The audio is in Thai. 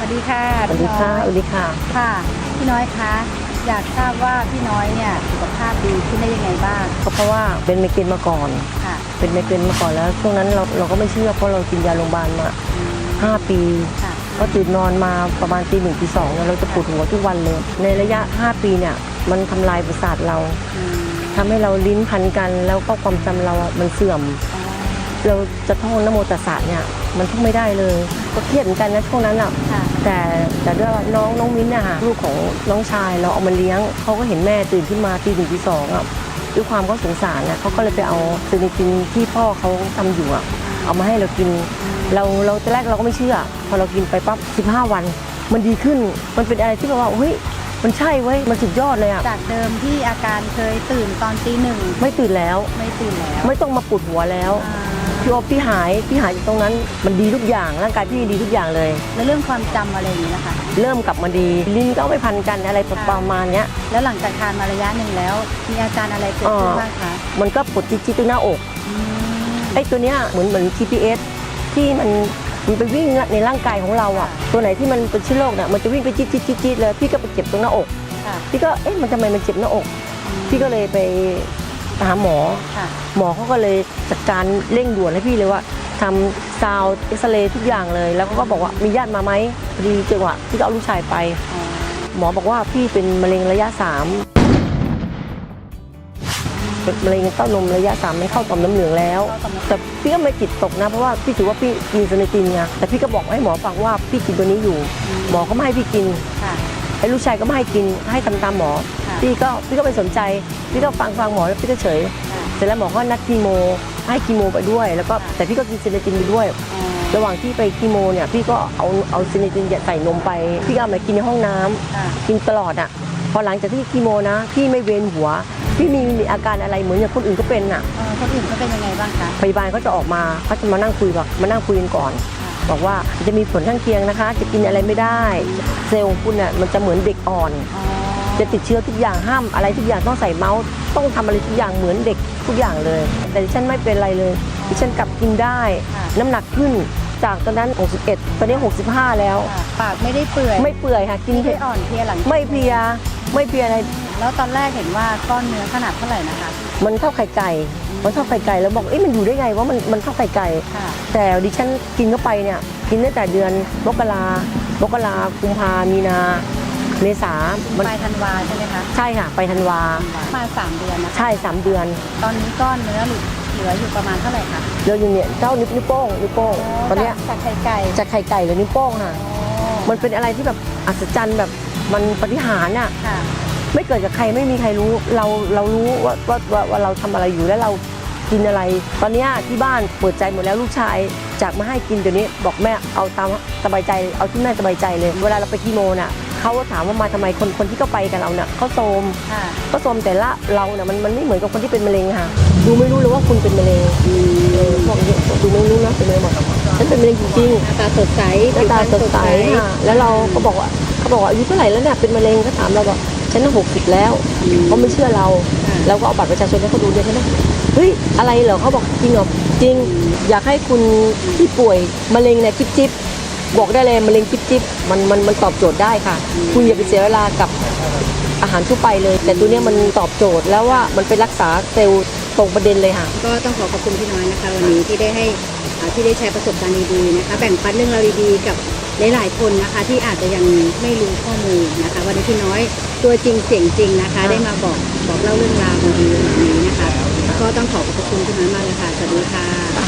วัสดีค่ะสวัสดีพี่ค่ะน้อยสวัสดีค่ะ ค่ะ พี่น้อยคะอยากทราบว่าพี่น้อยเนี่ยสุขภาพดีขึ้นได้ยังไงบ้างก็เพราะว่าเป็นไมเกรนมาก่อน ค่ะเป็นไมเกรนมาก่อนแล้วช่วงนั้นเราเราก็ไม่เชื่อเพราะเรากินยาโรงพยาบาลมา อืม5 ปี ค่ะก็ตื่นนอนมาประมาณตีหนึ่งตีสองเนี่ยเราจะปวดหัวทุกวันเลย ในระยะ 5 ปีเนี่ยมันทำลายประสาทเราอืมทำให้เราลิ้นพันกัน แล้วก็ความจำเราอะมันเสื่อมอ๋อเราจะท่องนโมตัสสะเนี่ยมันท่องไม่ได้เลย ก็เครียดเหมือนกันนะช่วงนั้นอะ ค่ะ แต่แต่ด้วยว่าน้องน้องมิ้นท์เนี่ยค่ะลูกของน้องชายเราเอามาเลี้ยงเขาก็เห็นแม่ตื่นขึ้นมาตีหนึ่งตีสองอะด้วยความเขาสงสารนะเขาก็เลยไปเอาซินิจินที่พ่อเขาทำอยู่อะเอามาให้เรากิน เราเราตอนแรกเราก็ไม่เชื่อ พอเรากินไปปั๊บ15 วัน มันดีขึ้นมันเป็นอะไรที่แบบว่าเฮ้ยมันใช่เว้ยมันสุดยอดเลยอะจากเดิมที่อาการเคยตื่นตอนตีหนึ่งไม่ตื่นแล้วไม่ตื่นแล้ว ไม่ต้องมาปวดหัวแล้วอ่า พี่โอบพี่หายพี่หายจากตรงนั้น มันดีทุกอย่างร่างกายพี่ดีทุกอย่างเลย แล้วเรื่องความจำอะไรอย่างนี้นะคะ เริ่มกลับมาดี ลิ้นก็ไม่พันกันอะไรประมาณเนี้ย แล้วหลังจากทานมาระยะหนึ่งแล้ว มีอาการอะไรเกิดขึ้นบ้างคะมันก็ปวดจี๊ดๆตรงหน้าอกอืม ไอ้ตัวเนี้ยเหมือนเหมือน GPS ที่มันมันไปวิ่งในร่างกายของเราอะตัวไหนที่มันเป็นเชื้อโรคเนี่ยมันจะวิ่งไปจี๊ดจี๊ดจี๊ดจี๊ดเลยพี่ก็ไปเจ็บตรงหน้าอก ค่ะพี่ก็เอ๊ะมันทำไมมันเจ็บหน้าอกอืมพี่ก็เลยไป หาหมอ ค่ะ หมอเขาก็เลยจัดการเร่งด่วนให้พี่เลยว่าทำซาวด์เอ็กซเรย์ทุกอย่างเลย แล้วเขาก็บอกว่ามีญาติมาไหมพอดีจังหวะพี่ก็เอาลูกชายไป อ๋อ หมอบอกว่าพี่เป็นมะเร็งระยะสามเป็นมะเร็งเต้านมระยะสามมันเข้าต่อมน้ำเหลืองแล้ว เข้าต่อมน้ำแต่พี่ก็ไม่จิตตกนะ เพราะว่าพี่ถือว่าพี่กินสเนตินไงแต่พี่ก็บอกให้หมอฟังว่าพี่กินตัวนี้อยู่ หมอก็ไม่ให้พี่กินค่ะ ไอ้ลูกชายก็ไม่ให้กินให้ทำตามหมอค่ะ พี่ก็พี่ก็ไม่สนใจพี่ก็ฟังฟังหมอแล้วพี่ก็เฉยค่ะเสร็จแล้วหมอก็นัดคีโม ให้คีโมไปด้วย แล้วก็ค่ะแต่พี่ก็กินเซนตินไปด้วยอ๋อระหว่างที่ไปคีโมเนี่ยพี่ก็เอาเอาเซนตินใส่นมไปพี่ก็เอามากินในห้องน้ำค่ะกินตลอดอะพอหลังจากที่คีโมนะพี่ไม่เวียนหัวพี่มีมีอาการอะไรเหมือนอย่างคนอื่นก็เป็นอะเอ่อคนอื่นเขาเป็นยังไงบ้างคะพยาบาลเขาจะออกมาเขาจะมานั่งคุยบอกมานั่งคุยกันก่อนค่ะบอกว่าจะมีผลข้างเคียงนะคะ จะกินอะไรไม่ได้ เซลล์ของคุณน่ะมันจะเหมือนเด็กอ่อนอ๋อ จะติดเชื้อทุกอย่างห้ามอะไรทุกอย่างต้องใส่เมาส์ต้องทำอะไรทุกอย่างเหมือนเด็กทุกอย่างเลย แต่ดิฉันไม่เป็นไรเลยดิฉันกลับกินได้ค่ะน้ำหนักขึ้นจากตอนนั้น 61 ตอนนี้ 65 แล้วค่ะปากไม่ได้เปื่อย ไม่เปื่อยค่ะ กินไม่เผ็ได้ดอ่อนเพลียหลัง ไม่เพลีย ไม่เพลียอะไร แล้วตอนแรกเห็นว่าก้อนเนื้อขนาดเท่าไหร่นะคะ มันเท่าไข่ไก่ มันเท่าไข่ไก่ แล้วบอก เอ๊ะมันอยู่ได้ไงว่ามันมันเท่าไข่ไก่ค่ะแต่ดิฉันกินเข้าไปเนี่ย กินตั้งแต่เดือนมกรามกรากุมภามีนา เมษามันปลายธันวาใช่ไหมคะใช่ค่ะ ไปธันวา มาสามเดือนนะคะใช่สามเดือน ตอนนี้ก้อนเนื้อเหลือเหลืออยู่ประมาณเท่าไหร่คะเราอยู่เนี่ยเจ้านิ้วนิ้วโป้งนิ้วโป้งตอนเนี้ยจากไข่ไก่จากไข่ไก่เหรือนิ้วโป้งค่ะ มันเป็นอะไรที่แบบอัศจรรย์แบบมันปฏิหารย์อะค่ะไม่เกิดกับใครไม่มีใครรู้เราเรารู้ว่าว่าว่าว่าเราทำอะไรอยู่แล้วเรากินอะไร ตอนเนี้ยที่บ้านเปิดใจหมดแล้วลูกชายจากมาให้กินเดี๋ยวนี้บอกแม่เอาตามสบายใจเอาที่แม่สบายใจเลย เวลาเราไปคีโมน่ะ เขาก็ถามว่ามาทำไมคนคนที่เขาไปกับเราเนี่ยเขาโซมค่ะก็โซมแต่ละเราเนี่ยมันมันไม่เหมือนกับคนที่เป็นมะเร็งค่ะ ดูไม่รู้เลยว่าคุณเป็นมะเร็งเออพวกนี้ดูไม่รู้นะเป็นมะเร็งบอกฉันเป็นมะเร็งจริงหน้าตาสดใสๆหน้าตาสดใสค่ะแล้วเราก็บอกว่าเขาบอกว่าอายุเท่าไหร่แล้วเนี่ยเป็นมะเร็งก็ถามเราบอกฉันหกสิบแล้วเขาไม่เชื่อเราเราก็เอาบัตรประชาชนให้เขาดูเลยใช่ไหมเฮ้ยอะไรเหรอเขาบอกจริงเหรอจริง อยากให้คุณที่ป่วยมะเร็งเนี่ยจิ๊บจิ๊ บอกได้เลยมะเร็งจิ๊บจิ๊บมันมันมันตอบโจทย์ได้ค่ะ คุณอย่าไปเสียเวลากับอาหารทั่วไปเลย แต่ตัวเนี้ยมันตอบโจทย์แล้วว่ามันเป็นรักษาเซลล์ตรงประเด็นเลยค่ะ ก็ต้องขอขอบคุณพี่น้อยนะคะ วันนี้ที่ได้ให้อ่าที่ได้แชร์ประสบการณ์ดีๆนะคะ แบ่งปันเรื่องราวดีๆกับหลายๆคนนะคะ ที่อาจจะยังไม่รู้ข้อมูลนะคะ วันนี้พี่น้อยตัวจริงเสียงจริงนะคะ ได้มาบอกบอกเล่าเรื่องราวดีๆแบบนี้นะคะ ก็ต้องขอขอบคุณพี่น้อยมากเลยค่ะสวัสดีค่ะ